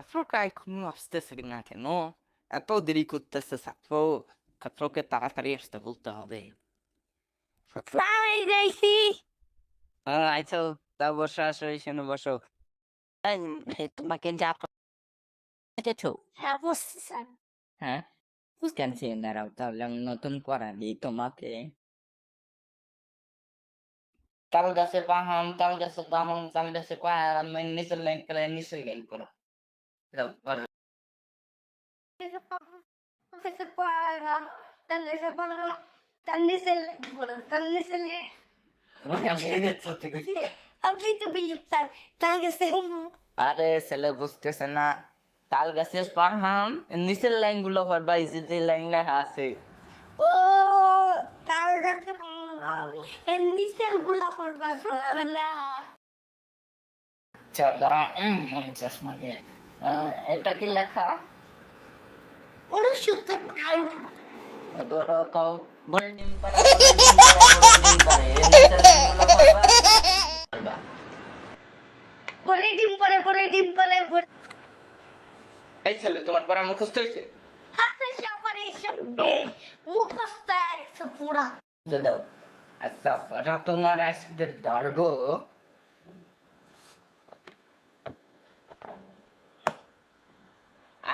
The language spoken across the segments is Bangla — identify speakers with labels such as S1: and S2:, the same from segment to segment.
S1: ছাত্রটা এখনও না কেন এত দেরি করতেছে ছাত্র ছাত্রকে তাড়াতাড়ি আসতে বলতে হবে তোমাকে তাহলে নতুন পড়াবি তোমাকে তাল গাছে পাহাম তাল গাছে পাহাম তাল গাছে পাহাম নিচে লাইন করে নিচে লাইন করো যাও, করো।
S2: se paga, tanto se paga, tanto se le, tanto se le, আমি তো বিলিতাম তাকে সে
S1: আরে ছেলে বুঝতেছে না তাল গাছের পাহাম নিচের লাইনগুলো পড়বা এই যে লাইন লেখা আছে
S2: ও তার কাছে এমনি
S1: আচ্ছা এটা কি লেখা
S2: ওরা
S1: পরে এই ছেলে তোমার পড়া মুখস্থ হয়েছে
S2: মুখস্থ পুরা
S1: দাও আচ্ছা তোমার আজকে ধরবো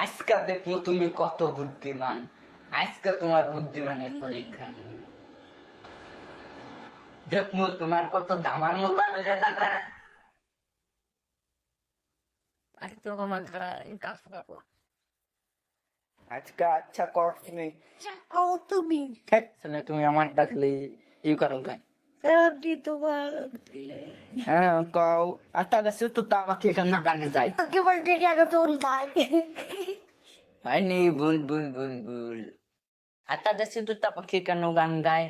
S1: আজকে দেখব তুমি কত বুদ্ধিমান আজকে তোমার বুদ্ধিমানের পরীক্ষা। দেখব তোমার কত দামার মতো
S2: আর তো আমার কাজ করব।
S1: আজকে আচ্ছা করছি
S2: তুমি।
S1: তুমি আমার ডাকলে ই করো
S2: তোমার
S1: হ্যাঁ কও। আচ্ছা তো তা আমাকে এখানে গানে যায়?
S2: আগে বলতে গেলে তোর ভাই।
S1: হয়নি ভুল ভুল ভুল ভুল আচ্ছা গাছে তো তা কেন গান গায়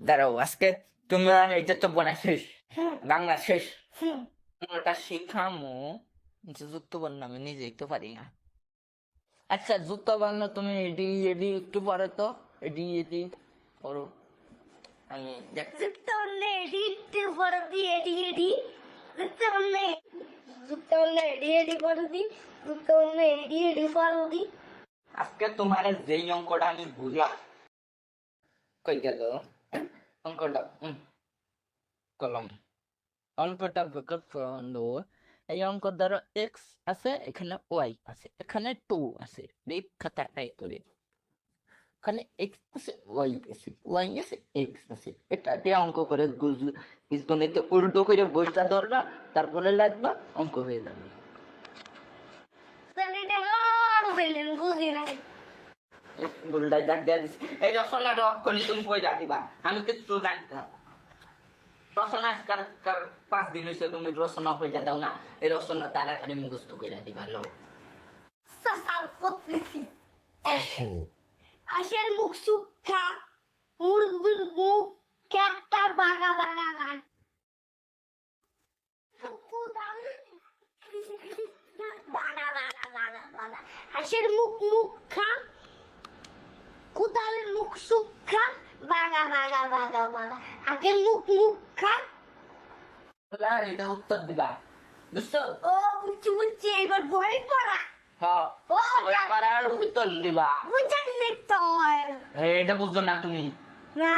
S1: দাঁড়াও আজকে তুমি আর এটা তো বলা শেষ বাংলা শেষ ওটা শিখামো যুক্ত বর্ণ আমি নিজে একটু পারি না আচ্ছা যুক্ত বর্ণ তুমি এডি এডি একটু পরে তো এডি এডি করো আমি দেখছি
S2: জুতলে এডিতে পরে এডি এডি
S1: আজকে তোমার যেই অঙ্কটা আমি বুঝলাম। কই গেল? অঙ্কটা কলম। অঙ্কটা ফ্রন্ড এই অঙ্ক ধরো এক্স আছে, এখানে ওয়াই আছে, এখানে টু আছে। খাতাটাই করে এখানে এক্স ওয়াই আছে ওয়াই আছে এক্স আছে এটা দিয়ে অঙ্ক করে বীজগণিতে উল্টো করে বইটা ধরবা তারপরে লাগবা অঙ্ক হয়ে যাবে। আমি কিছু জানতাম কার পাঁচ দিন হয়েছে তুমি রসনা হয়ে দাও না। এই রসনা তাড়াতাড়ি মুখস্থ করে দিবা লো।
S2: আসের মুখ সুখা মুরগির মুখ ক্যাটা বাগা বাগা গান। হাসির মুখ মুখ খা কোদালের মুখ সুখা বাগা বাগা বাগা বাগা আগের মুখ মুখ। খা
S1: এটা উত্তর দিবা। বুঝছ?
S2: ও বুঝছি বুঝছি এবার বই পড়া
S1: হ্যাঁ। এটা না তুমি।
S2: না।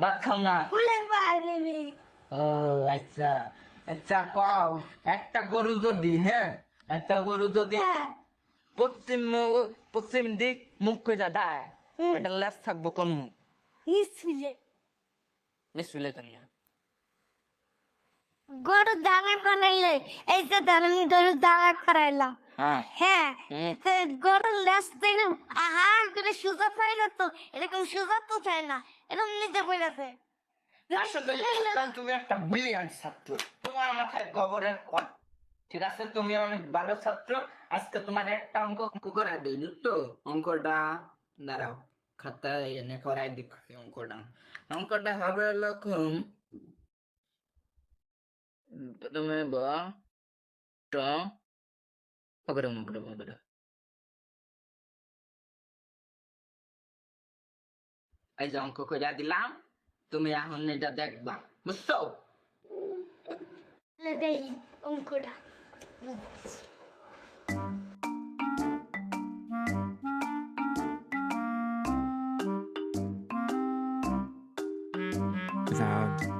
S1: ভাত খাও না। ও আচ্ছা। আচ্ছা কও একটা গরু যদি হ্যাঁ একটা গরু যদি
S2: হ্যাঁ।
S1: পশ্চিম পশ্চিম দিক মুখ করে দেয়। এটা লেফট থাকব কোন মুখ? মিসলে তুমি
S2: গরু দাঁড়া করাইলে এই যে দাঁড়ানি গরু দাঁড়া করাইলাম
S1: হ্যাঁ।
S2: হ্যাঁ থেকে আহার করে সুজা পাইল তো এরকম সুজা তো চাই না এরকম নিতে পেরেছে
S1: তুমি একটা ব্রিলিয়ান্ট ছাত্র। তোমার মাথায় গোবরের ঠিক আছে তুমি অনেক ভালো ছাত্র আজকে তোমার একটা অঙ্ক অঙ্ক করে দিই তো অঙ্কটা দাঁড়াও খাতা এনে করাই দিচ্ছি অঙ্কটা। অঙ্কটা হবে এরকম તમે બ ટ પકડો પકડો પકડો এই যে অঙ্ক করে দিলাম তুমি এখন এটা দেখবা বুঝছো
S2: অঙ্কটা Without